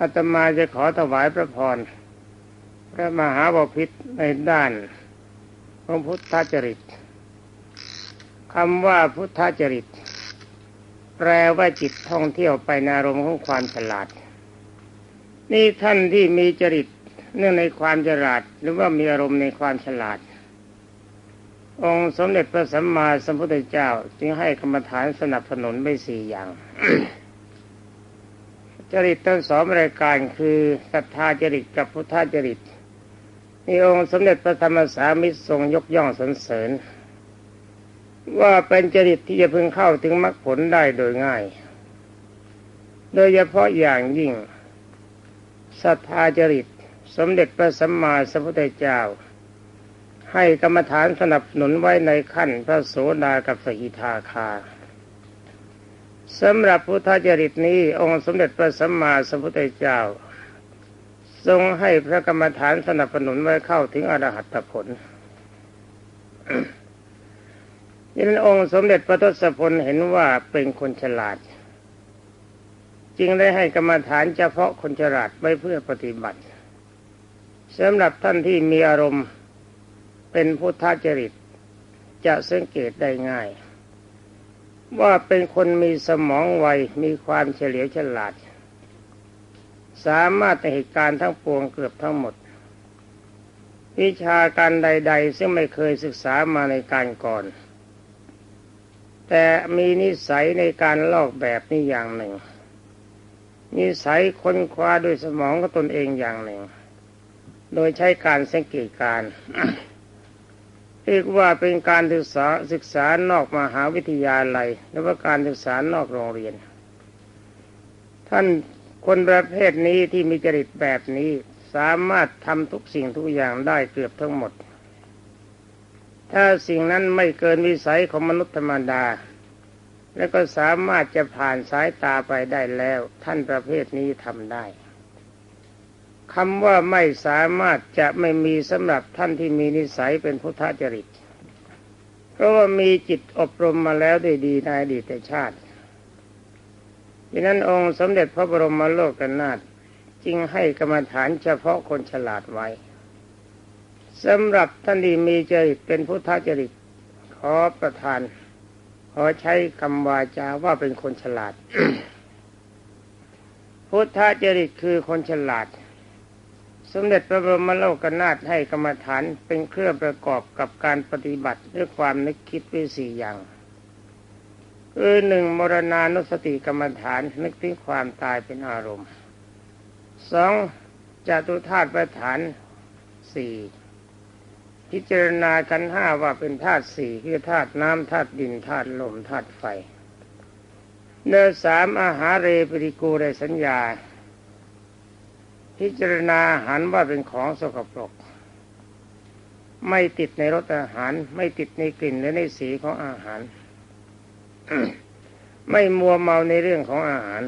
อาตมาจะขอถวายพระพรพระมหาบพิตรในด้านพระพุทธจริตคำว่าพุทธจริต แปลว่าจิตท่องเที่ยวไปในอารมณ์ของความฉลาด นี่ท่านที่มีจริตเนื่องในความฉลาด หรือว่ามีอารมณ์ในความฉลาด องค์สมเด็จพระสัมมาสัมพุทธเจ้า จึงให้กรรมฐานสนับสนุนไปสี่อย่าง จริตทั้งสองรายการคือศรัทธาจริตกับพุทธจริตนี่องค์สมเด็จพระธรรมสามิตรทรงยกย่องสรรเสริญ ว่าเป็นจริตที่จะพึงเข้าถึงมรรคผลได้โดยง่าย โดยเฉพาะอย่างยิ่งศรัทธาจริต สมเด็จพระสัมมาสัมพุทธเจ้า ให้กรรมฐานสนับสนุนไว้ในขั้นพระโสดากับสกิทาคา สำหรับพุทธจริตนี้ องค์สมเด็จพระสัมมาสัมพุทธเจ้า ทรงให้พระกรรมฐานสนับสนุนไว้เข้าถึงอรหัตผลยันองค์สมเด็จพระทศพลเห็นว่าเป็นคนฉลาด จึงได้ให้กรรมฐานเฉพาะคนฉลาดไว้เพื่อปฏิบัติสำหรับท่านที่มีอารมณ์เป็นพุทธจริตจะสังเกตได้ง่าย ว่าเป็นคนมีสมองไวมีความเฉลียวฉลาด สามารถในเหตุการณ์ทั้งปวงเกือบทั้งหมด วิชาการใด ๆ ซึ่งไม่เคยศึกษามาในการก่อน แต่มีนิสัยในการลอกแบบนี้อย่างหนึ่ง นิสัยค้นคว้าด้วยสมองของตนเองอย่างหนึ่ง โดยใช้การสังเกตการ เรียกว่าเป็นการศึกษาศึกษานอกมหาวิทยาลัยหรือว่าการศึกษานอกโรงเรียน ท่านคนประเภทนี้ที่มีจริตแบบนี้สามารถทำทุกสิ่งทุกอย่างได้เกือบทั้งหมด ถ้าสิ่งนั้นไม่เกินวิสัยของมนุษย์ธรรมดา แล้วก็สามารถจะผ่านสายตาไปได้แล้ว ท่านประเภทนี้ทำได้ คำว่าไม่สามารถจะไม่มีสำหรับท่านที่มีนิสัยเป็นพุทธจริต เพราะว่ามีจิตอบรมมาแล้วด้ดีในอดีตชาติดังนั้นองค์สมเด็จพระบรมโลกกนาถจึงให้กรรมฐานเฉพาะคนฉลาดไว้สำหรับท่านที่มีจริตเป็นพุทธจริต ขอประทาน ขอใช้คำวาจาว่าเป็นคนฉลาด พุทธจริตคือคนฉลาด สมเด็จพระบรมโลกนาถให้กรรมฐานเป็นเครื่องประกอบกับการปฏิบัติด้วยความนึกคิดวิสี่อย่างคือหนึ่งมรณานุสติกรรมฐานนึกถึงความตายเป็นอารมณ์สองจตุธาตุประฐานสี่พิจารณากันห้าว่าเป็นธาตุสี่คือธาตุน้ำธาตุดินธาตุลมธาตุไฟเนื้อสามอาหารเรปริกูในสัญญา พิจารณาอาหารว่าเป็นของสกปรก ไม่ติดในรสอาหาร ไม่ติดในกลิ่นและในสีของอาหาร ไม่มัวเมาในเรื่องของอาหาร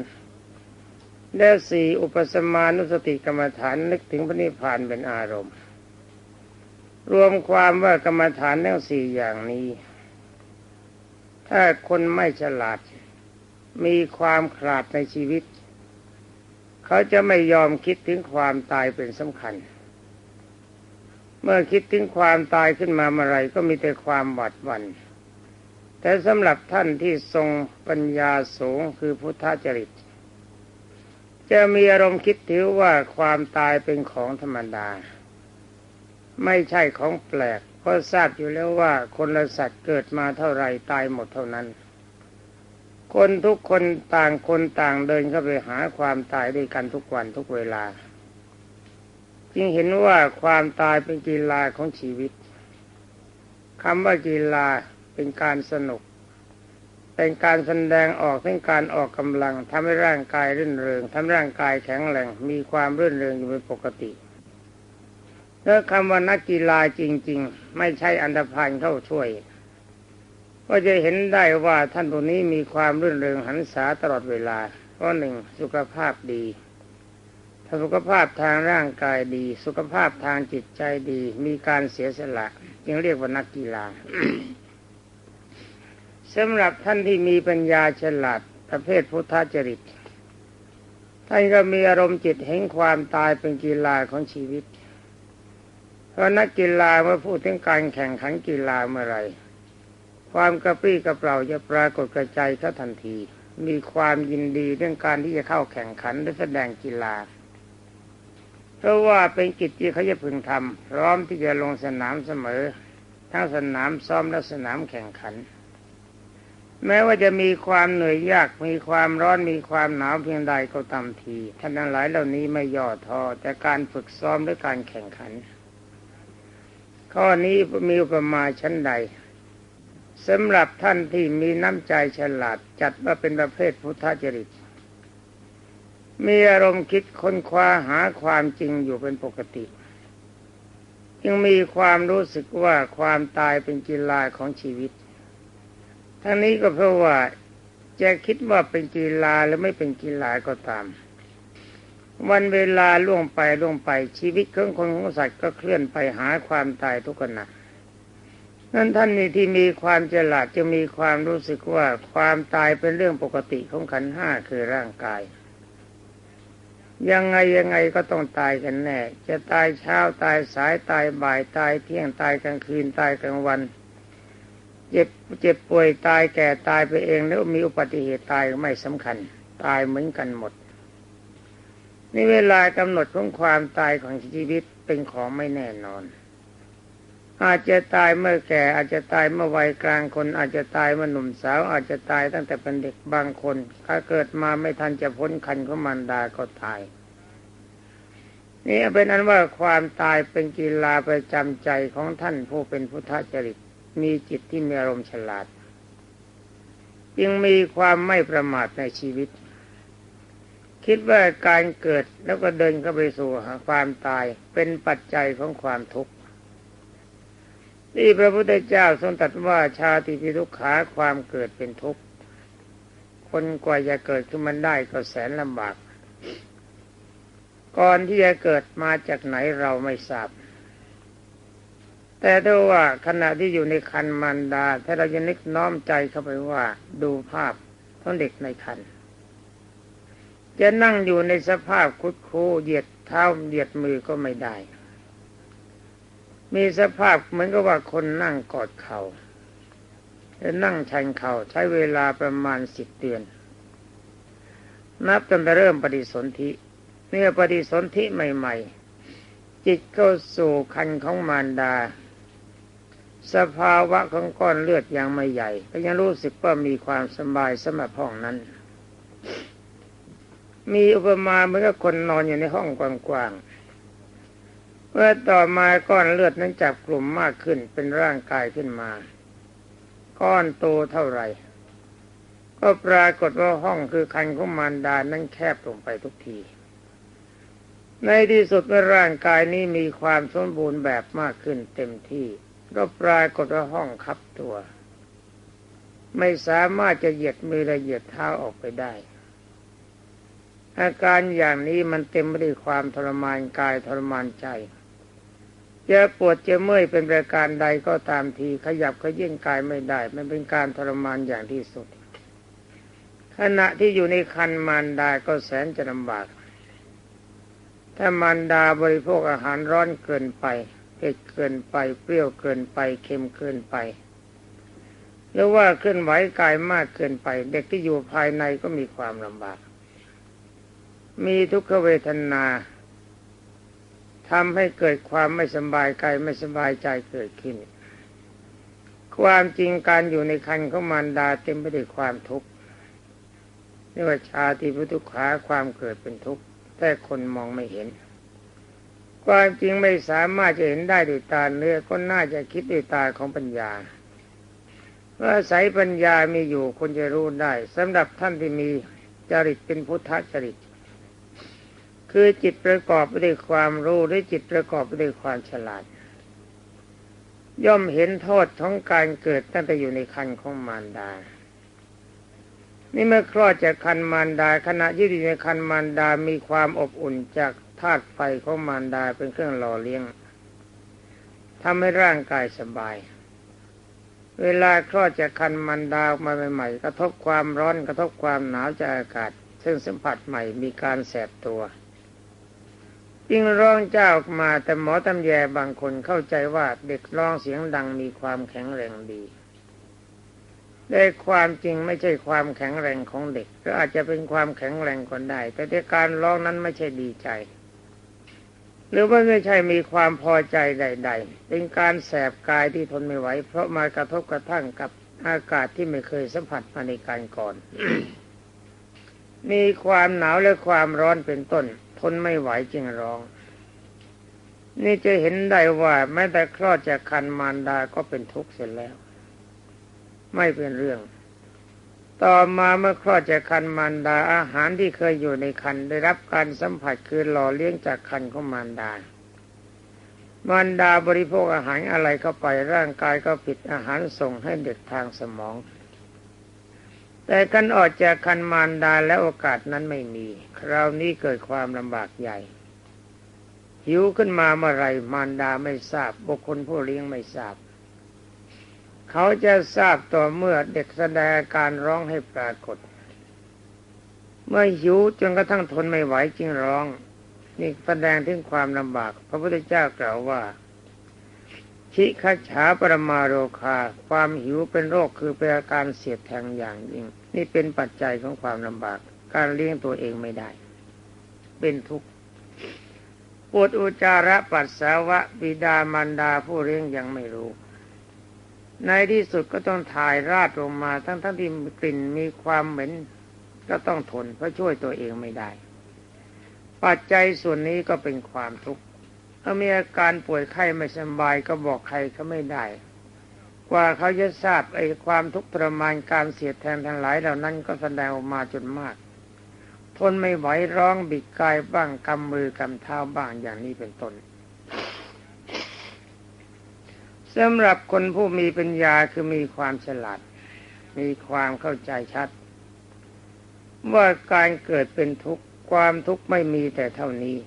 และสี่อุปสมานุสติกรรมฐานนึกถึงพระนิพพานเป็นอารมณ์ รวมความว่ากรรมฐานทั้งสี่อย่างนี้ ถ้าคนไม่ฉลาด มีความขาดในชีวิต เขาจะไม่ยอมคิดถึงความตายเป็นสำคัญ เมื่อคิดถึงความตายขึ้นมาเมื่อไรก็มีแต่ความหวาดหวัน่นแต่สำหรับท่านที่ทรงปัญญาสูงคือพุทธจริต จะมีอารมณ์คิดถือว่าความตายเป็นของธรรมดา ไม่ใช่ของแปลกเพราะทราบอยู่แล้วว่าคนละสัตว์เกิดมาเท่าไรตายหมดเท่านั้น คนทุกคนต่างคนต่างเดินเข้าไปหาความตายด้วยกันทุกวันทุกเวลา จึงเห็นว่าความตายเป็นกีฬาของชีวิตคำว่ากีฬาเป็นการสนุก เป็นการแสดงออกทั้งการออกกำลังทำให้ร่างกายรื่นเริงทำร่างกายแข็งแรงมีความรื่นเริงอยู่เป็นปกติแล้วคำว่านักกีฬาจริง ๆ ไม่ใช่อันธพาลเข้าช่วย ก็จะเห็นได้ว่าท่านตัวนี้มีความรื่นเริงหันษาตลอดเวลาเพราะหนึ่งสุขภาพดีถ้าสุขภาพทางร่างกายดี สุขภาพทางจิตใจดี มีการเสียสละจึงเรียกว่านักกีฬาสำหรับท่านที่มีปัญญาฉลาดประเภทพุทธจริตท่านก็มีอารมณ์จิตเห็นความตายเป็นกีฬาของชีวิต เพราะนักกีฬาเมื่อพูดถึงการแข่งขันกีฬาเมื่อไร ความกระปรี้กระเปร่าจะปรากฏกระจายเขาทันที มีความยินดีเรื่องการที่จะเข้าแข่งขันและแสดงกีฬา เพราะว่าเป็นกิจที่เขาจะพึงทำพร้อมที่จะลงสนามเสมอ ทั้งสนามซ้อมและสนามแข่งขัน แม้ว่าจะมีความเหนื่อยยาก มีความร้อนมีความหนาวเพียงใดก็ตามทีท่านทั้งหลายเหล่านี้ไม่ย่อท้อแต่การฝึกซ้อมหรือการแข่งขัน ข้อนี้มีอุปมาณชั้นใด สำหรับท่านที่มีน้ำใจฉลาดจัดว่าเป็นประเภทพุทธจริต มีอารมณ์คิดค้นคว้าหาความจริงอยู่เป็นปกติ ยังมีความรู้สึกว่าความตายเป็นกีฬาของชีวิต ทั้งนี้ก็เพราะว่าจะคิดว่าเป็นกีฬาหรือไม่เป็นกีฬาก็ตาม วันเวลาล่วงไปล่วงไปชีวิตของคนของสัตว์ก็เคลื่อนไปหาความตายทุกขณะ นั้นท่านนี่ที่มีความฉลาดจะมีความรู้สึกว่าความตายเป็นเรื่องปกติของขันห้าคือร่างกาย ยังไงยังไงก็ต้องตายกันแน่ จะตายเช้าตายสายตายบ่ายตายเที่ยงตายกลางคืนตายกลางวัน เจ็บเจ็บป่วยตายแก่ตายไปเองแล้วมีอุบัติเหตุตายไม่สำคัญ ตายเหมือนกันหมดนี่เวลากำหนดของความตายของชีวิตเป็นของไม่แน่นอน อาจจะตายเมื่อแก่ อาจจะตายเมื่อวัยกลางคน อาจจะตายเมื่อหนุ่มสาว อาจจะตายตั้งแต่เป็นเด็กบางคน ถ้าเกิดมาไม่ทันจะพ้นคันของมันดาก็ตาย นี่เป็นอันว่าความตายเป็นกีฬาประจำใจของท่านผู้เป็นพุทธจริตมีจิตที่มีอารมณ์ฉลาดยังมีความไม่ประมาทในชีวิต คิดว่าการเกิดแล้วก็เดินเข้าไปสู่ความตายเป็นปัจจัยของความทุกข์ ที่พระพุทธเจ้าทรงตรัสว่าชาติพิทุกขาความเกิดเป็นทุกข์ คนกว่าจะเกิดขึ้นมันได้ก็แสนลำบาก ก่อนที่จะเกิดมาจากไหนเราไม่ทราบ แต่ถ้าว่าขณะที่อยู่ในคันมารดา ถ้าเราจะนึกน้อมใจเข้าไปว่า ดูภาพของเด็กในคัน จะนั่งอยู่ในสภาพคุดคูเหยียดเท้าเหยียดมือก็ไม่ได้ มีสภาพเหมือนกับว่าคนนั่งกอดเขา่าและนั่งชันเขา่าใช้เวลาประมาณสิบเดือน นับตั้งแต่เริ่มปฏิสนธิเมื่อปฏิสนธิใหม่ ๆ จิตเข้าสู่คันของมารดา สภาวะของก้อนเลือดยังไม่ใหญ่ก็ยังรู้สึกว่ามีความสบายสมบห้องนั้น มีอุปมาเหมือนกับคนนอนอยู่ในห้องกว้างๆ เมื่อต่อมาก้อนเลือดนั้นจับกลุ่มมากขึ้นเป็นร่างกายขึ้นมา ก้อนโตเท่าไหร่ ก็ปรากฏว่าห้องคือคันของมารดานั้นแคบลงไปทุกที ในที่สุดเมื่อร่างกายนี้มีความสมบูรณ์แบบมากขึ้นเต็มที่ ก็ปรากฏว่าห้องคับตัว ไม่สามารถจะเหยียดมือและเหยียดเท้าออกไปได้อาการอย่างนี้มันเต็มไปด้วยความทรมานกายทรมานใจ จะปวดจะเมื่อยเป็นประการใดก็ตามทีขยับขยื่นกายไม่ได้ มันเป็นการทรมานอย่างที่สุด ขณะที่อยู่ในคันมารดาก็แสนจะลำบาก ถ้ามารดาบริโภคอาหารร้อนเกินไปเผ็ดเกินไปเปรี้ยวเกินไปเค็มเกินไปหรือว่าเคลื่อนไหวกายมากเกินไป เด็กที่อยู่ภายในก็มีความลำบาก มีทุกขเวทนา ทำให้เกิดความไม่สบายกายไม่สบายใจเกิดขึ้น ความจริงการอยู่ในคันของมารดาเต็มไปด้วยความทุกข์เรียกว่าชาติพุทุขาความเกิดเป็นทุกข์แต่คนมองไม่เห็น ความจริงไม่สามารถจะเห็นได้ด้วยตาเนื้อก็น่าจะคิดด้วยตาของปัญญาว่าสายปัญญามีอยู่คนจะรู้ได้สำหรับท่านที่มีจริตเป็นพุทธจริต คือจิตประกอบไปด้วยความรู้หรือจิตประกอบไปด้วยความฉลาด ย่อมเห็นโทษของการเกิดตั้งแต่อยู่ในคันของมารดา นี่เมื่อคลอดจากคันมารดาขณะยืดอยู่ในคันมารดามีความอบอุ่นจากธาตุไฟของมารดาเป็นเครื่องหล่อเลี้ยงทำให้ร่างกายสบาย เวลาคลอดจากคันมารดามาใหม่ๆ กระทบความร้อนกระทบความหนาวจากอากาศ ซึ่งสัมผัสใหม่มีการแสบตัว ยิ่งร้องเจ้าออกมาแต่หมอตำแยบางคนเข้าใจว่าเด็กร้องเสียงดังมีความแข็งแรงดีได้ความจริงไม่ใช่ความแข็งแรงของเด็กก็อาจจะเป็นความแข็งแรงคนได้ แต่ที่การร้องนั้นไม่ใช่ดีใจ หรือว่าไม่ใช่มีความพอใจใด ๆ เป็นการแสบกายที่ทนไม่ไหว เพราะมากระทบกระทั่งกับอากาศที่ไม่เคยสัมผัสมาในการก่อน มีความหนาวและความร้อนเป็นต้น ทนไม่ไหวจึงร้อง นี่จะเห็นได้ว่าแม้แต่คลอดจากคันมารดาก็เป็นทุกข์เสร็จแล้ว ไม่เป็นเรื่อง ต่อมาเมื่อคลอดจากคันมารดาอาหารที่เคยอยู่ในคันได้รับการสัมผัสคือหล่อเลี้ยงจากคันของมารดามารดาบริโภคอาหารอะไรเข้าไปร่างกายก็ผิดอาหารส่งให้เด็กทางสมอง แต่กันออกจากคันมารดาและโอกาสนั้นไม่มี คราวนี้เกิดความลำบากใหญ่ หิวขึ้นมาเมื่อไรมารดาไม่ทราบ บุคคลผู้เลี้ยงไม่ทราบ เขาจะทราบต่อเมื่อเด็กแสดงการร้องให้ปรากฏ เมื่อหิวจนกระทั่งทนไม่ไหวจึงร้อง นี่แสดงถึงความลำบาก พระพุทธเจ้ากล่าวว่าชิคาฉาปรมาโรคา ความหิวเป็นโรคคือเป็นอาการเสียดแทงอย่างยิ่ง นี่เป็นปัจจัยของความลำบาก การเลี้ยงตัวเองไม่ได้ เป็นทุกข์ปวดอุจาระปัสสาวะบิดามารดาผู้เลี้ยงยังไม่รู้ ในที่สุดก็ต้องถ่ายราดลงมาทั้งทั้งที่กลิ่นมีความเหม็นก็ต้องทนเพราะช่วยตัวเองไม่ได้ ปัจจัยส่วนนี้ก็เป็นความทุกข์ถ้ามีอาการป่วยไข้ไม่สบายก็บอกใครก็ไม่ได้ กว่าเขาจะทราบไอ้ความทุกข์ทรมานการเสียดแทงทั้งหลายเหล่านั้นก็แสดงออกมาจนมาก ทนไม่ไหวร้องบิดกายบ้างกำมือกำเท้าบ้างอย่างนี้เป็นต้นสำหรับคนผู้มีปัญญาคือมีความฉลาด มีความเข้าใจชัด ว่าการเกิดเป็นทุกข์ความทุกข์ไม่มีแต่เท่านี้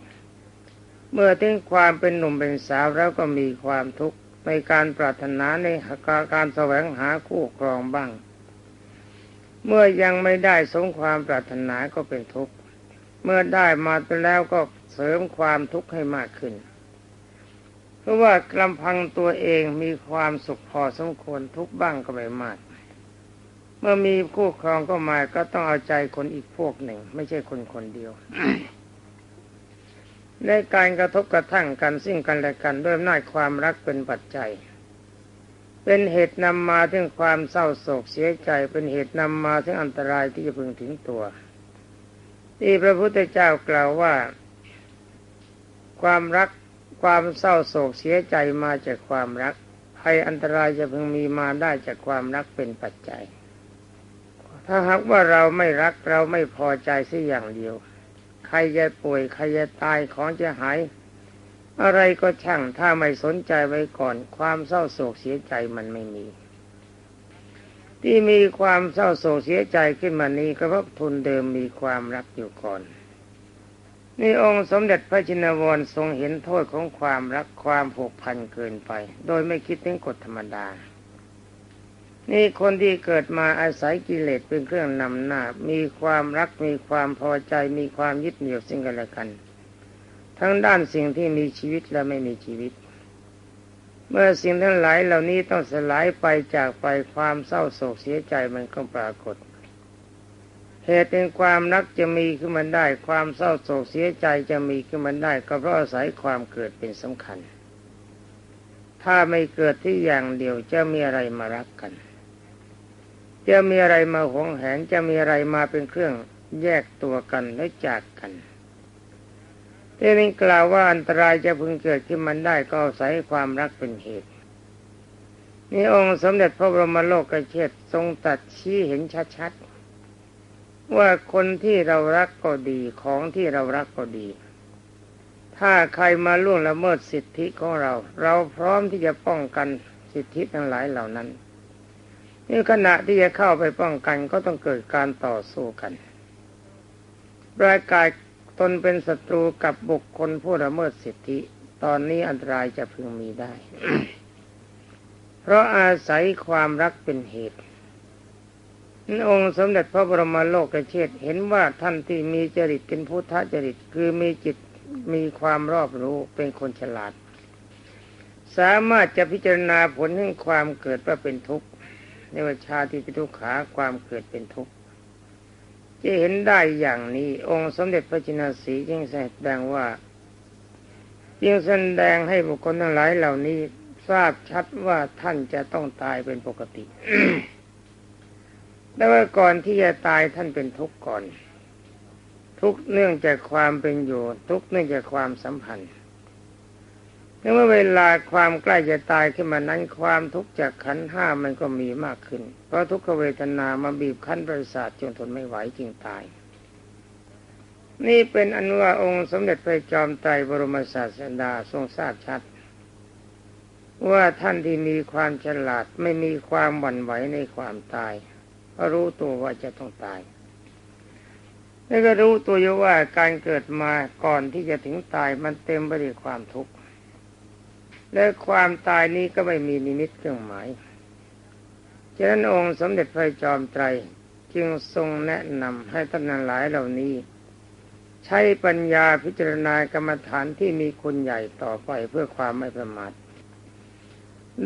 เมื่อถึงความเป็นหนุ่มเป็นสาวแล้วก็มีความทุกข์ ในการปรารถนาในการแสวงหาคู่ครองบ้าง เมื่อยังไม่ได้สมความปรารถนาก็เป็นทุกข์เมื่อได้มาไปแล้วก็เสริมความทุกข์ให้มากขึ้น เพราะว่าลำพังตัวเองมีความสุขพอสมควรทุกบ้างก็ไม่มาก เมื่อมีคู่ครองก็มาก็ต้องเอาใจคนอีกพวกหนึ่ง ไม่ใช่คนคนเดียว ในการกระทบกระทั่งกันซึ่งกันและกันด้วยอำนาจความรักเป็นปัจจัย เป็นเหตุนำมาถึงความเศร้าโศกเสียใจ เป็นเหตุนำมาถึงอันตรายที่จะพึงถึงตัว ที่พระพุทธเจ้ากล่าวว่า ความรักความเศร้าโศกเสียใจมาจากความรักภัยอันตรายจะพึงมีมาได้จากความรักเป็นปัจจัย ถ้าหากว่าเราไม่รักเราไม่พอใจสักอย่างเดียว ใครจะป่วยใครจะตายของจะหาย อะไรก็ช่างถ้าไม่สนใจไว้ก่อน ความเศร้าโศกเสียใจมันไม่มี ที่มีความเศร้าโศกเสียใจขึ้นมานี้ก็เพราะทุนเดิมมีความรักอยู่ก่อนนี่องค์สมเด็จพระจินวรทรงเห็นโทษของความรักความผูกพันเกินไป โดยไม่คิดถึงกฎธรรมดา นี่คนที่เกิดมาอาศัยกิเลสเป็นเครื่องนำหน้า มีความรักมีความพอใจ มีความยึดเหนี่ยวสิ่งกันและกัน ทั้งด้านสิ่งที่มีชีวิตและไม่มีชีวิต เมื่อสิ่งทั้งหลายเหล่านี้ต้องสลายไปจากไปความเศร้าโศกเสียใจมันก็ปรากฏ เหตุแห่งความรักจะมีขึ้นมาได้ ความเศร้าโศกเสียใจจะมีขึ้นมาได้ ก็เพราะอาศัยความเกิดเป็นสำคัญ ถ้าไม่เกิดที่อย่างเดียวจะมีอะไรมารักกัน จะมีอะไรมาหวงแหนจะมีอะไรมาเป็นเครื่องแยกตัวกันและจากกันที่นี้กล่าวว่าอันตรายจะพึงเกิดขึ้นมันได้ก็อาศัยความรักเป็นเหตุ นี่องค์สมเด็จพระบรมโลกเชษทรงตัดชี้เห็นชัดๆว่าคนที่เรารักก็ดีของที่เรารักก็ดี ถ้าใครมาล่วงละเมิดสิทธิของเรา เราพร้อมที่จะป้องกันสิทธิทั้งหลายเหล่านั้น นี่ขณะที่จะเข้าไปป้องกันก็ต้องเกิดการต่อสู้กันรายกายตนเป็นศัตรูกับบุคคลผู้ละเมิดสิทธิ ตอนนี้อันตรายจะพึงมีได้ เพราะอาศัยความรักเป็นเหตุองค์สมเด็จพระบรมโลกเชษเห็นว่าท่านที่มีจริตเป็นพุทธจริต คือมีจิตมีความรอบรู้เป็นคนฉลาด สามารถจะพิจารณาผลแห่งความเกิดว่าเป็นทุกข์ ในวิชาที่เป็นทุกขาความเกิดเป็นทุกข์จะเห็นได้อย่างนี้ องค์สมเด็จพระจินสีจึงแสดงว่าจึงแสดงให้บุคคลทั้งหลายเหล่านี้ทราบชัดว่าท่านจะต้องตายเป็นปกติ แต่ว่าก่อนที่จะตายท่านเป็นทุกข์ก่อน ทุกเนื่องจากความเป็นอยู่ ทุกเนื่องจากความสัมพันธ์ เมื่อเวลาความใกล้จะตายขึ้นมานั้นความทุกข์จากขันห้ามันก็มีมากขึ้น เพราะทุกขเวทนามาบีบคั้นประสาทจนทนไม่ไหวจึงตาย นี่เป็นอนุวาองค์สมเด็จพระจอมไตรบรมศาสดาทรงทราบชัด ว่าท่านที่มีความฉลาดไม่มีความหวั่นไหวในความตายเพราะรู้ตัวว่าจะต้องตายแล้วก็รู้ตัวอยู่ว่าการเกิดมาก่อนที่จะถึงตายมันเต็มไปด้วยความทุกข์ และความตายนี้ก็ไม่มีนิมิตเครื่องหมายฉะนั้นองค์สมเด็จพระจอมไตรจึงทรงแนะนำให้ท่านหลายเหล่านี้ ใช้ปัญญาพิจารณากรรมฐานที่มีคุณใหญ่ต่อไปเพื่อความไม่ประมาท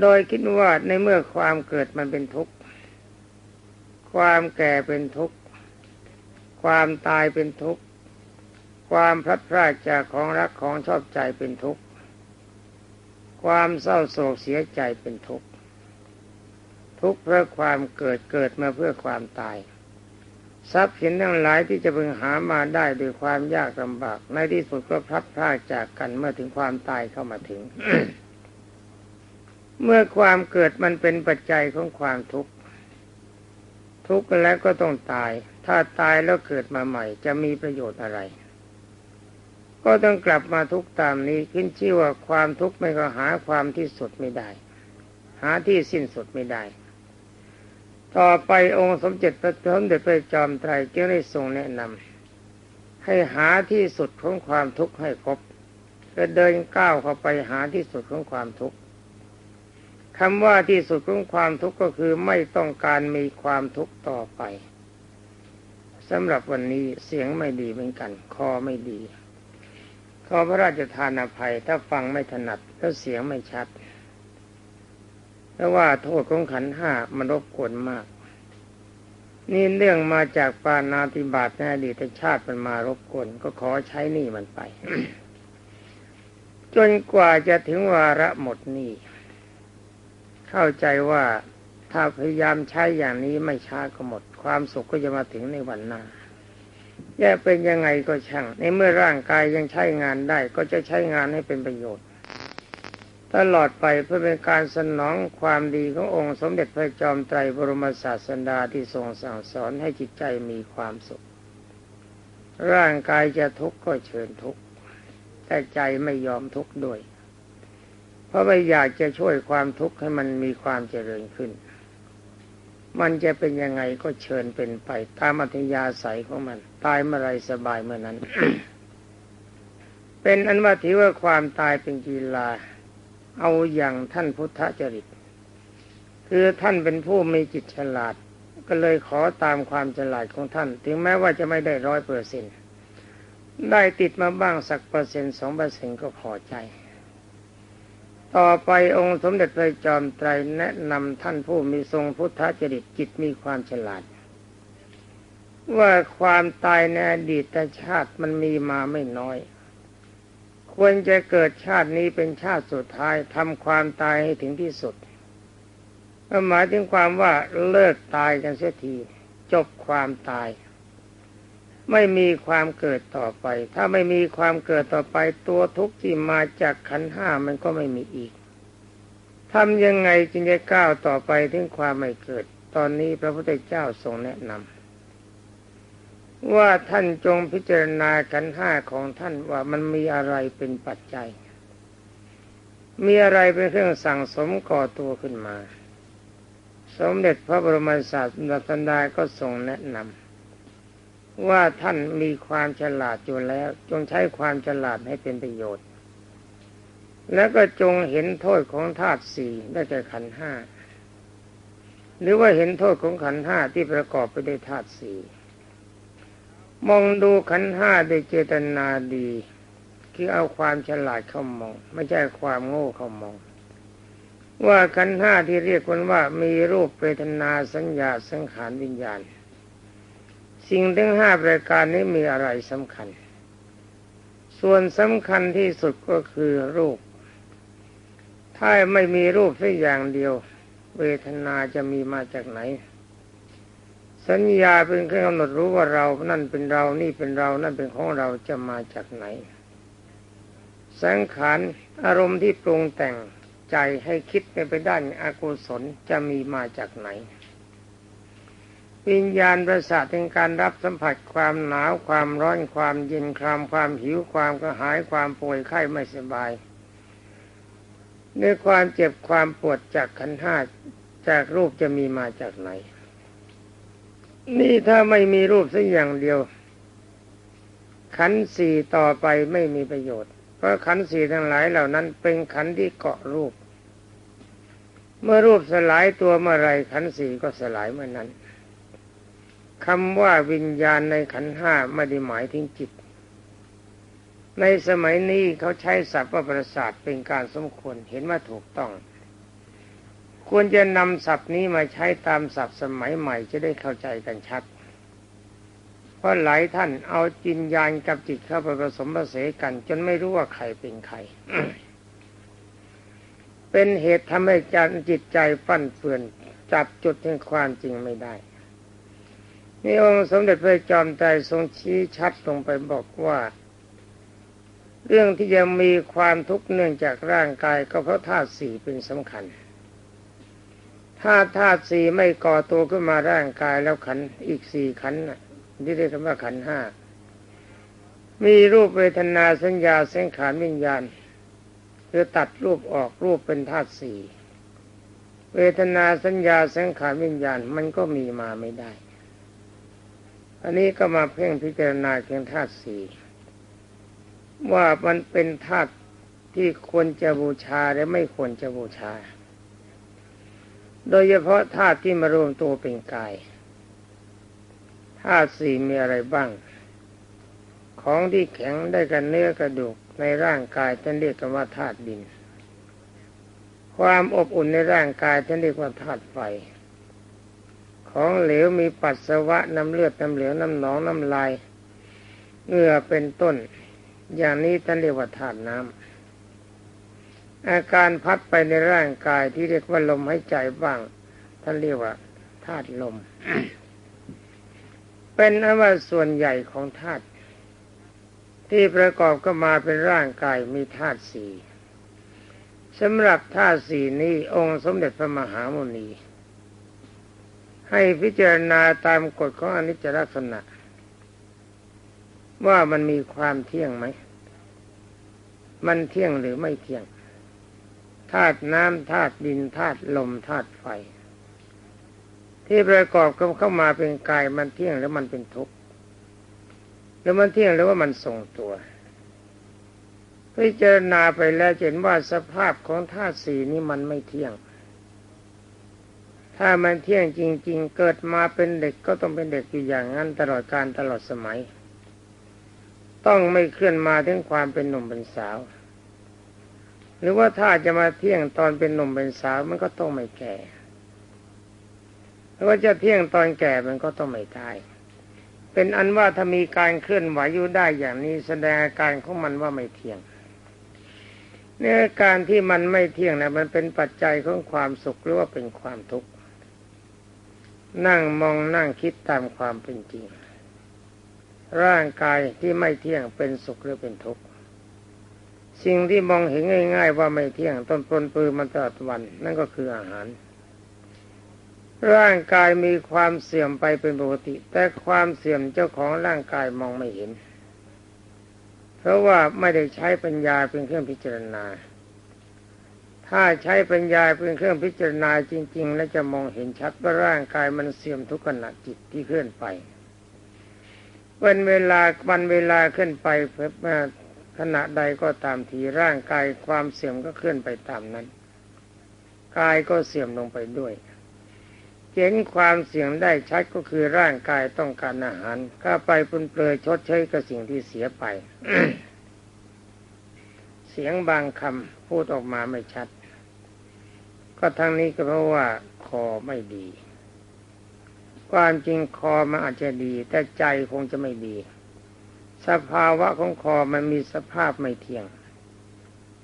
โดยคิดว่าในเมื่อความเกิดมันเป็นทุกข์ ความแก่เป็นทุกข์ ความตายเป็นทุกข์ ความพลัดพรากจากของรักของชอบใจเป็นทุกข์ ความเศร้าโศกเสียใจเป็นทุกข์ทุกข์เพราะความเกิดเกิดมาเพื่อความตาย ทรัพย์สินทั้งหลายที่จะพึงหามาได้ด้วยความยากลำบาก ในที่สุดก็พลัดพรากจากกันเมื่อถึงความตายเข้ามาถึง เมื่อความเกิดมันเป็นปัจจัยของความทุกข์ทุกข์แล้วก็ต้องตาย ถ้าตายแล้วเกิดมาใหม่ จะมีประโยชน์อะไร ก็ต้องกลับมาทุกตามนี้ขึ้นชื่อว่าความทุกข์ไม่ก็หาความที่สุดไม่ได้ หาที่สิ้นสุดไม่ได้ ต่อไปองค์สมเด็จพระสมเด็จพระจอมไตรจึงได้ทรงแนะนำให้หาที่สุดของความทุกข์ให้พบก็เดินก้าวเข้าไปหาที่สุดของความทุกข์คำว่าที่สุดของความทุกข์ก็คือไม่ต้องการมีความทุกข์ต่อไปสำหรับวันนี้เสียงไม่ดีเหมือนกัน คอไม่ดี ขอพระราชทานอภัย ถ้าฟังไม่ถนัดแล้วเสียงไม่ชัดเพราะว่าโทษของขันห้ามันรบกวนมาก นี่เรื่องมาจากปานาติบาตในอดีตชาติมันมารบกวนก็ขอใช้นี่มันไป จนกว่าจะถึงวาระหมดนี่เข้าใจว่าถ้าพยายามใช้อย่างนี้ไม่ช้าก็หมด ความสุขก็จะมาถึงในวันหน้า จะเป็นยังไงก็ช่าง ในเมื่อร่างกายยังใช้งานได้ ก็จะใช้งานให้เป็นประโยชน์ ตลอดไปเพื่อเป็นการสนองความดีขององค์สมเด็จพระจอมไตรบรมศาสดาที่ทรงสั่งสอนให้จิตใจมีความสุข ร่างกายจะทุกข์ก็เชิญทุกข์แต่ใจไม่ยอมทุกข์ด้วย เพราะไม่อยากจะช่วยความทุกข์ให้มันมีความเจริญขึ้น มันจะเป็นยังไงก็เชิญเป็นไป ตามอัธยาศัยของมัน ตายเมื่อไรสบายเมื่อนั้น เป็นอันว่าถือว่าความตายเป็นกีฬา เอาอย่างท่านพุทธจริต คือท่านเป็นผู้มีจิตฉลาด ก็เลยขอตามความฉลาดของท่าน ถึงแม้ว่าจะไม่ได้ร้อยเปอร์เซ็นได้ติดมาบ้างสักเปอร์เซ็นต์สองเปอร์เซ็นก็พอใจ ต่อไปองค์สมเด็จพระจอมไตรแนะนำท่านผู้มีทรงพุทธจริตจิตมีความฉลาด ว่าความตายในอดีตชาติมันมีมาไม่น้อย ควรจะเกิดชาตินี้เป็นชาติสุดท้ายทำความตายให้ถึงที่สุดหมายถึงความว่าเลิกตายกันเสียที จบความตาย ไม่มีความเกิดต่อไป ถ้าไม่มีความเกิดต่อไปตัวทุกข์ที่มาจากขันห้ามันก็ไม่มีอีกทำยังไงจึงจะก้าวต่อไปถึงความไม่เกิด ตอนนี้พระพุทธเจ้าทรงแนะนำว่าท่านจงพิจารณาขันห้าของท่านว่ามันมีอะไรเป็นปัจจัย มีอะไรเป็นเครื่องสั่งสมก่อตัวขึ้นมา สมเด็จพระบรมศาสดาก็ทรงแนะนำ ว่าท่านมีความฉลาดอยู่แล้ว จงใช้ความฉลาดให้เป็นประโยชน์ แล้วก็จงเห็นโทษของธาตุสี่ได้แก่ขันห้าหรือว่าเห็นโทษของขันห้าที่ประกอบไปด้วยธาตุสี่มองดูขันห้าด้วยเจตนาดี คือเอาความฉลาดเข้ามอง ไม่ใช่ความโง่เข้ามอง ว่าขันห้าที่เรียกกันว่ามีรูปเวทนาสัญญาสังขารวิญญาณ สิ่งทั้งห้าประการนี้มีอะไรสำคัญ ส่วนสำคัญที่สุดก็คือรูป ถ้าไม่มีรูปสักอย่างเดียว เวทนาจะมีมาจากไหน สัญญาเป็นเครื่องกำหนดรู้ว่าเรา นั่นเป็นเรา นี่เป็นเรา นั่นเป็นของเราจะมาจากไหน สังขารอารมณ์ที่ปรุงแต่งใจให้คิดไปไปด้านอกุศลจะมีมาจากไหน วิญญาณประสาทในการรับสัมผัสความหนาวความร้อนความเย็นความความหิวความกระหายความป่วยไข้ไม่สบายในความเจ็บความปวดจากขันห้าจากรูปจะมีมาจากไหน นี่ถ้าไม่มีรูปสักอย่างเดียว ขันสี่ต่อไปไม่มีประโยชน์ เพราะขันสี่ทั้งหลายเหล่านั้นเป็นขันที่เกาะรูป เมื่อรูปสลายตัวเมื่อไรขันสี่ก็สลายเมื่อนั้น คำว่าวิญญาณในขันห้าไม่ได้หมายถึงจิต ในสมัยนี้เขาใช้ศัพท์ว่าประสาทเป็นการสมควรเห็นว่าถูกต้อง ควรจะนำศัพท์นี้มาใช้ตามศัพท์สมัยใหม่จะได้เข้าใจกันชัด เพราะหลายท่านเอาจินญาณกับจิตเข้าไปผสมผสานกัน จนไม่รู้ว่าใครเป็นใคร เป็นเหตุทำให้จิตใจฟั่นเฟือนจับจุดแห่งความจริงไม่ได้ นี่องค์สมเด็จพระจอมไตรทรงชี้ชัดลงไปบอกว่า เรื่องที่จะมีความทุกข์เนื่องจากร่างกายก็เพราะธาตุสี่เป็นสำคัญ ถ้าธาตุสี่ไม่ก่อตัวขึ้นมาร่างกายแล้วขันอีกสี่ขันที่เรียกว่าขันห้ามีรูปเวทนาสัญญาสังขารวิญญาณคือตัดรูปออกรูปเป็นธาตุสี่เวทนาสัญญาสังขารวิญญาณมันก็มีมาไม่ได้ อันนี้ก็มาเพ่งพิจารณาเพียงธาตุสี่ว่ามันเป็นธาตุที่ควรจะบูชาและไม่ควรจะบูชา โดยเฉพาะธาตุที่มารวมตัวเป็นกายธาตุสี่มีอะไรบ้าง ของที่แข็งได้กันเนื้อกระดูกในร่างกายท่านเรียกกันว่าธาตุดิน ความอบอุ่นในร่างกายท่านเรียกว่าธาตุไฟ ของเหลวมีปัสสาวะน้ำเลือดน้ำเหลวน้ำหนองน้ำลายเหงื่อเป็นต้น อย่างนี้ท่านเรียกว่าธาตุน้ำอาการพัดไปในร่างกายที่เรียกว่าลมหายใจบ้าง ท่านเรียกว่าธาตุลม เป็นอว่าส่วนใหญ่ของธาตุที่ประกอบก็มาเป็นร่างกายมีธาตุสี่สำหรับธาตุสี่นี้องค์สมเด็จพระมหาโมนี ให้พิจารณาตามกฎของอนิจจลักษณะ ว่ามันมีความเที่ยงไหม มันเที่ยงหรือไม่เที่ยงธาตุน้ำธาตุดินธาตุลมธาตุไฟ ที่ประกอบกันเข้ามาเป็นกายมันเที่ยงแล้วมันเป็นทุกข์แล้วมันเที่ยงแล้วว่ามันทรงตัว พิจารณาไปแล้วเห็นว่าสภาพของธาตุสี่นี้มันไม่เที่ยง ถ้ามันเที่ยงจริง ๆ เกิดมาเป็นเด็กก็ต้องเป็นเด็กอยู่อย่างนั้นตลอดการตลอดสมัย ต้องไม่เคลื่อนมาถึงความเป็นหนุ่มเป็นสาว หรือว่าถ้าจะมาเที่ยงตอนเป็นหนุ่มเป็นสาวมันก็ต้องไม่แก่หรือว่าจะเที่ยงตอนแก่มันก็ต้องไม่ตาย เป็นอันว่าถ้ามีการเคลื่อนไหวอยู่ได้อย่างนี้แสดงอาการของมันว่าไม่เที่ยงเนื้อการที่มันไม่เที่ยงนะมันเป็นปัจจัยของความสุขหรือว่าเป็นความทุกข์ นั่งมองนั่งคิดตามความเป็นจริง ร่างกายที่ไม่เที่ยงเป็นสุขหรือเป็นทุกข์สิ่งที่มองเห็นง่าย ๆ ว่าไม่เที่ยงต้นปนปืนมันตลอดวัน นั่นก็คืออาหาร ร่างกายมีความเสื่อมไปเป็นปกติ แต่ความเสื่อมเจ้าของร่างกายมองไม่เห็น เพราะว่าไม่ได้ใช้ปัญญาเป็นเครื่องพิจารณา ถ้าใช้ปัญญาเป็นเครื่องพิจารณาจริง ๆ แล้วจะมองเห็นชัดว่าร่างกายมันเสื่อมทุกขณะจิตที่เคลื่อนไปวันเวลาวันเวลาขึ้นไปเพื่อขณะใดก็ตามทีร่างกายความเสื่อมก็เคลื่อนไปตามนั้นกายก็เสื่อมลงไปด้วยเห็นความเสี่ยงได้ชัดก็คือร่างกายต้องการอาหารก็ไปปนเปลือยชดใช้กับสิ่งที่เสียไป เสียงบางคำพูดออกมาไม่ชัด ก็ทั้งนี้ก็เพราะว่าคอไม่ดี ความจริงคอมันอาจจะดี แต่ใจคงจะไม่ดี สภาวะของคอมันมีสภาพไม่เที่ยง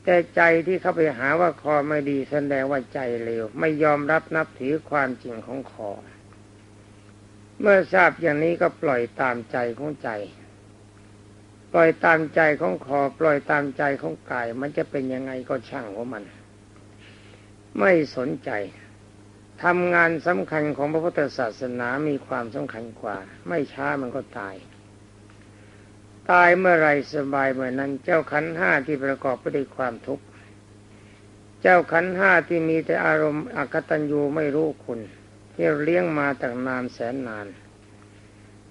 แต่ใจที่เข้าไปหาว่าคอไม่ดีแสดงว่าใจเลวไม่ยอมรับนับถือความจริงของคอ เมื่อทราบอย่างนี้ก็ปล่อยตามใจของใจปล่อยตามใจของคอปล่อยตามใจของกาย มันจะเป็นยังไงก็ช่างของมัน ไม่สนใจทำงานสำคัญของพระพุทธศาสนามีความสำคัญกว่า ไม่ช้ามันก็ตาย ตายเมื่อไรสบายเมื่อนั้น เจ้าขันห้าที่ประกอบไปด้วยความทุกข์ เจ้าขันห้าที่มีแต่อารมณ์อกตัญญูไม่รู้คุณ ที่เลี้ยงมาตั้งนานแสนนาน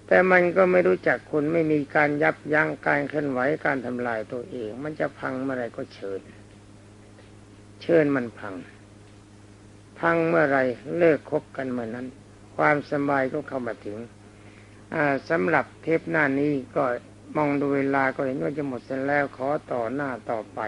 แต่มันก็ไม่รู้จักคุณไม่มีการยับยั้งการเคลื่อนไหวการทำลายตัวเอง มันจะพังเมื่อไรก็เชิญ เชิญมันพัง พังเมื่อไรเลิกคบกันเมื่อนั้น ความสบายก็เข้ามาถึงสำหรับเทปหน้านี้ก็มองดูเวลาก็เห็นว่าจะหมดเสร็จแล้วขอต่อหน้าต่อไป